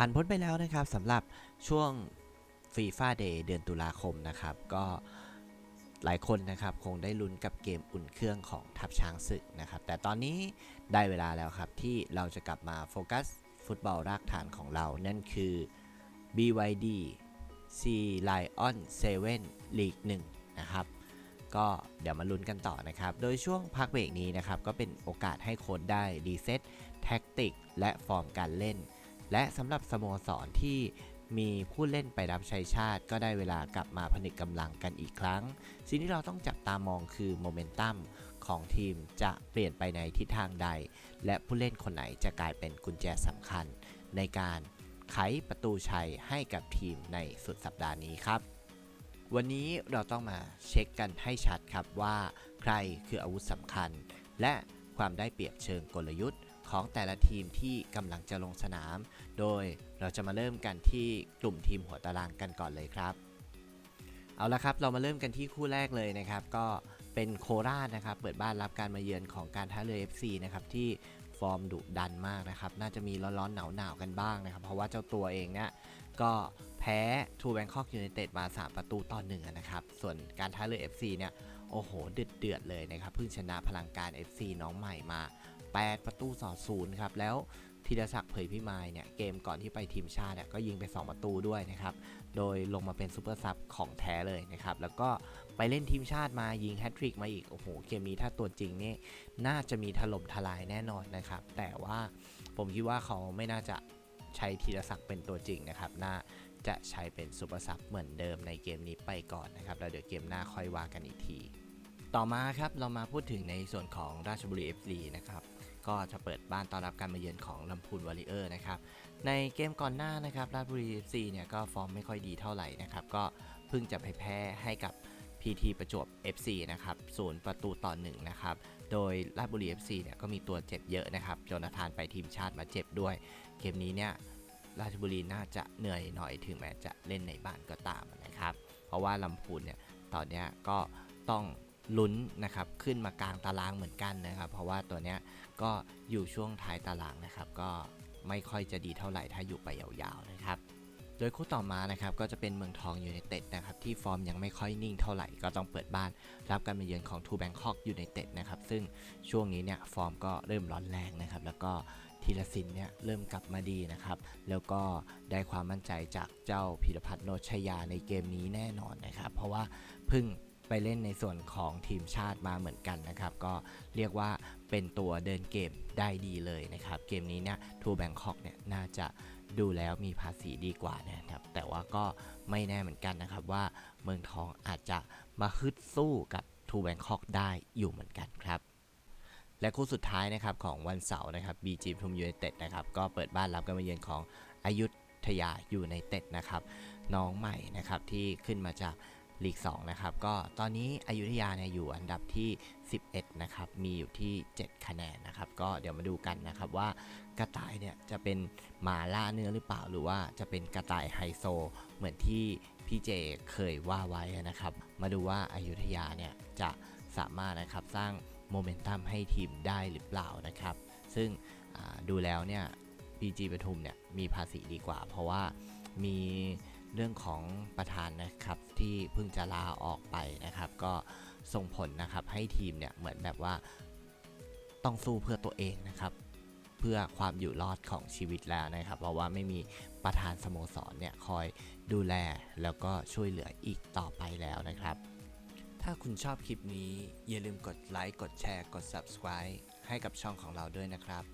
ผ่านพ้นไปแล้วนะครับสำหรับช่วงฟีฟ่าเดย์เดือนตุลาคมนะครับ ก็หลายคนนะครับคงได้ลุ้นกับเกมอุ่นเครื่องของทัพช้างศึกนะครับ แต่ตอนนี้ได้เวลาแล้วครับที่เราจะกลับมาโฟกัสฟุตบอลรากฐานของเรา นั่นคือ BYD C Lion 7 League 1นะครับ ก็เดี๋ยวมาลุ้นกันต่อนะครับ โดยช่วงพักเบรกนี้นะครับ ก็เป็นโอกาสให้โค้ดได้รีเซ็ตแท็กติก และฟอร์มการเล่น และสำหรับสโมสรที่มีผู้เล่นไปรับใช้ชาติ ก็ได้เวลากลับมาผนึกกำลังกันอีกครั้ง สิ่งที่เราต้องจับตามองคือโมเมนตัมของทีมจะเปลี่ยนไปในทิศทางใด และผู้เล่นคนไหนจะกลายเป็นกุญแจสำคัญ ในการไขประตูชัยให้กับทีมในสุดสัปดาห์นี้ครับ วันนี้เราต้องมาเช็คกันให้ชัดครับว่า ใครคืออาวุธสำคัญ และความได้เปรียบเชิงกลยุทธ์ ของแต่ละทีมที่กำลังจะลงสนาม โดยเราจะมาเริ่มกันที่กลุ่มทีมหัวตารางกันก่อนเลยครับ เอาละครับเรามาเริ่มกันที่คู่แรกเลยนะครับ ก็เป็นโคราชนะครับ เปิดบ้านรับการมาเยือนของการท่าเรือ FC นะครับที่ฟอร์มดุดันมากนะครับ น่าจะมีร้อนๆหนาวๆกันบ้างนะครับ เพราะว่าเจ้าตัวเองเนี่ยก็แพ้ทูแบงคอกยูไนเต็ดมา 3 ประตูต่อหนึ่งนะครับ ส่วนการท่าเรือ FC เนี่ย โอ้โห เดือดเดือดๆเลยนะครับ เพิ่งชนะพลังการ FC น้องใหม่มา 8 ประตูต่อศูนย์ครับ แล้วธีรศักดิ์เผยพิมายเนี่ย เกมก่อนที่ไปทีมชาติเนี่ยก็ยิงไป 2 ประตูด้วยนะครับ โดยลงมาเป็นซูเปอร์ซับของแท้เลยนะครับ แล้วก็ไปเล่นทีมชาติมายิงแฮตทริกมาอีก โอ้โห เกมนี้ถ้าตัวจริงนี่น่าจะมีถล่มทลายแน่นอนนะครับ แต่ว่าผมคิดว่าเขาไม่น่าจะใช้ธีรศักดิ์เป็นตัวจริงนะครับ น่าจะใช้เป็นซูเปอร์ซับเหมือนเดิมในเกมนี้ไปก่อนนะครับ แล้วเดี๋ยวเกมหน้าค่อยว่ากันอีกทีต่อมาครับเรามาพูดถึงในส่วนของราชบุรี FC นะครับ ก็จะเปิดบ้านต้อนรับการมาเยือนของลำพูนวอริเออร์นะครับ ในเกมก่อนหน้านะครับราชบุรี FC เนี่ยก็ฟอร์มไม่ค่อยดีเท่าไหร่นะครับ ก็เพิ่งจะไปแพ้ให้กับ PT ประจวบ FC นะครับศูนย์ประตูต่อหนึ่งนะครับ โดยราชบุรี FC เนี่ยก็มีตัวเจ็บเยอะนะครับโจนาธานไปทีมชาติมาเจ็บด้วย เกมนี้เนี่ยราชบุรีน่าจะเหนื่อยหน่อยถึงแม้จะเล่นในบ้านก็ตามนะครับ เพราะว่าลำพูนเนี่ยตอนนี้ก็ต้อง ลุ้นนะครับขึ้นมากลางตารางเหมือนกันนะครับ เพราะว่าตัวเนี้ยก็อยู่ช่วงท้ายตารางนะครับ ก็ไม่ค่อยจะดีเท่าไหร่ถ้าอยู่ไปยาวๆนะครับโดยคู่ต่อมานะครับก็จะเป็นเมืองทองยูไนเต็ดนะครับที่ฟอร์มยังไม่ค่อยนิ่งเท่าไหร่ก็ต้องเปิดบ้าน รับการมาเยือนของทูแบงคอกยูไนเต็ดนะครับซึ่งช่วงนี้เนี่ยฟอร์มก็เริ่มร้อนแรงนะครับแล้วก็ธีรศิลป์เนี่ยเริ่มกลับมาดีนะครับแล้วก็ได้ความมั่นใจจากเจ้าพิรพัฒน์โนชยาในเกมนี้แน่นอนนะครับเพราะว่าเพิ่ง ไปเล่นในส่วนของทีมชาติมาเหมือนกันนะครับ ก็เรียกว่าเป็นตัวเดินเกมได้ดีเลยนะครับ เกมนี้เนี่ยทูแบงคอกเนี่ยน่าจะดูแล้วมีภาษีดีกว่านะครับ แต่ว่าก็ไม่แน่เหมือนกันนะครับว่าเมืองทองอาจจะมาฮึดสู้กับทูแบงคอกได้อยู่เหมือนกันครับและคู่สุดท้ายนะครับของวันเสาร์นะครับ BG ทุมยูไนเต็ดนะครับก็เปิดบ้านรับการมาเยือนของอายุทยายูไนเต็ดนะครับน้องใหม่นะครับที่ขึ้นมาจาก ลีก2นะครับ ก็ตอนนี้อายุทยาเนี่ยอยู่อันดับที่ 11 นะครับ มีอยู่ที่ 7 คะแนนนะครับ ก็เดี๋ยวมาดูกันนะครับว่ากระต่ายเนี่ยจะเป็นหมาล่าเนื้อหรือเปล่า หรือว่าจะเป็นกระต่ายไฮโซ เหมือนที่พี่เจเคยว่าไว้นะครับ มาดูว่าอายุทยาเนี่ยจะสามารถนะครับสร้างโมเมนตัมให้ทีมได้หรือเปล่านะครับ ซึ่งดูแล้วเนี่ย PG ปทุมเนี่ยมีภาษีดีกว่า เพราะว่ามี เรื่องของประธานนะครับที่เพิ่งจะลาออกไปนะครับ ก็ส่งผลนะครับให้ทีมเนี่ยเหมือนแบบว่าต้องสู้เพื่อตัวเองนะครับ เพื่อความอยู่รอดของชีวิตแล้วนะครับ เพราะว่าไม่มีประธานสโมสรเนี่ยคอยดูแลแล้วก็ช่วยเหลืออีกต่อไปแล้วนะครับ ถ้าคุณชอบคลิปนี้อย่าลืมกดไลค์กดแชร์กด subscribe ให้กับช่องของเราด้วยนะครับ